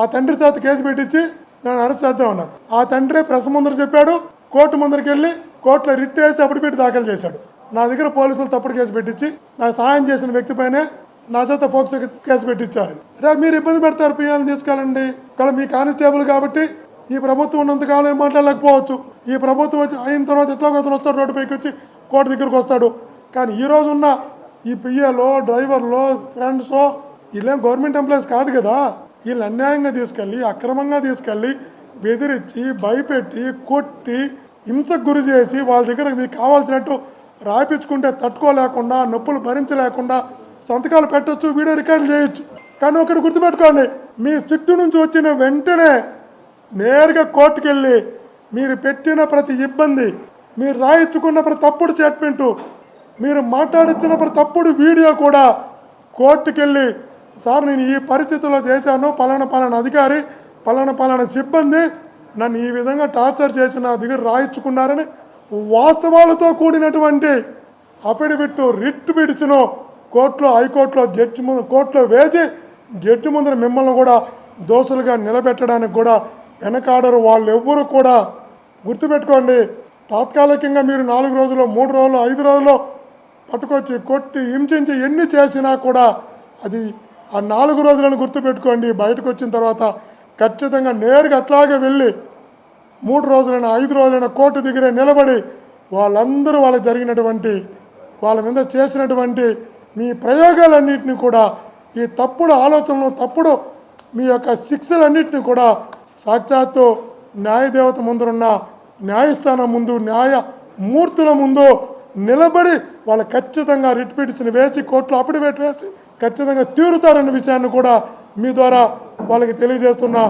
ఆ తండ్రి చేత కేసు పెట్టించి నన్ను అరెస్ట్ చేద్దామన్నారు ఆ తండ్రి ప్రెస్ ముందర చెప్పాడు కోర్టు ముందరికి వెళ్ళి కోర్టులో రిట్ వేసి అప్పుడు పెట్టి దాఖలు చేశాడు. నా దగ్గర పోలీసులు తప్పుడు కేసు పెట్టించి నాకు సహాయం చేసిన వ్యక్తి పైనే నా చేత ఫోక్స్ కేసు పెట్టించారు. రేపు మీరు ఇబ్బంది పెడతారు పిల్లల్ని తీసుకెళ్ళండి. కానీ మీ కానిస్టేబుల్ కాబట్టి ఈ ప్రభుత్వం ఉన్నంతకాలం ఏం మాట్లాడలేకపోవచ్చు. ఈ ప్రభుత్వం వచ్చి అయిన తర్వాత ఎట్లా అతను వస్తాడు రోడ్డు పైకి వచ్చి కోర్టు దగ్గరికి వస్తాడు. కానీ ఈ రోజున్న ఈ పిఏలో డ్రైవర్లో ఫ్రెండ్సో వీళ్ళేం గవర్నమెంట్ ఎంప్లాయీస్ కాదు కదా. వీళ్ళు అన్యాయంగా తీసుకెళ్ళి అక్రమంగా తీసుకెళ్ళి బెదిరించి భయపెట్టి కొట్టి హింసకు గురి చేసి వాళ్ళ దగ్గర మీకు కావాల్సినట్టు రాయించుకుంటే తట్టుకోలేకుండా నొప్పులు భరించలేకుండా సంతకాలు పెట్టొచ్చు వీడియో రికార్డులు చేయొచ్చు. కానీ ఒకటి గుర్తుపెట్టుకోండి మీ సిట్టు నుంచి వచ్చిన వెంటనే నేరుగా కోర్టుకు వెళ్ళి మీరు పెట్టిన ప్రతి ఇబ్బంది మీరు రాయించుకున్న ప్రతి తప్పుడు స్టేట్మెంటు మీరు మాట్లాడుతున్న ప్రతి తప్పుడు వీడియో కూడా కోర్టుకెళ్ళి సార్ నేను ఈ పరిస్థితుల్లో చేశాను. పలానా పలానా అధికారి పలానా పలానా సిబ్బంది నన్ను ఈ విధంగా టార్చర్ చేసి నా దగ్గర రాయించుకున్నారని వాస్తవాలతో కూడినటువంటి అఫిడవిట్ రిట్ పిడిచిను కోర్టులో హైకోర్టులో జడ్జి ముందు కోర్టులో వేసి జడ్జి ముందర మిమ్మల్ని కూడా దోషులుగా నిలబెట్టడానికి కూడా వెనకాడరు వాళ్ళు ఎవ్వరు కూడా. గుర్తుపెట్టుకోండి తాత్కాలికంగా మీరు నాలుగు రోజులు మూడు రోజులు ఐదు రోజులు పట్టుకొచ్చి కొట్టి హింసించి ఎన్ని చేసినా కూడా అది ఆ నాలుగు రోజులను గుర్తుపెట్టుకోండి. బయటకు వచ్చిన తర్వాత ఖచ్చితంగా నేరుగా అట్లాగే వెళ్ళి మూడు రోజులైన ఐదు రోజులైన కోర్టు దగ్గర నిలబడి వాళ్ళందరూ వాళ్ళ జరిగినటువంటి వాళ్ళ మీద చేసినటువంటి మీ ప్రయోగాలన్నింటినీ కూడా ఈ తప్పుడు ఆలోచనలు తప్పుడు మీ యొక్క శిక్షలన్నింటినీ కూడా సాక్షాత్తు న్యాయదేవత ముందున్న న్యాయస్థానం ముందు న్యాయ మూర్తుల ముందు నిలబడి వాళ్ళు ఖచ్చితంగా రిట్ పిటిషన్ వేసి కోర్టులో అఫిడవిట్ వేసి ఖచ్చితంగా తీరుతారన్న విషయాన్ని కూడా మీ ద్వారా వాళ్ళకి తెలియజేస్తున్నా.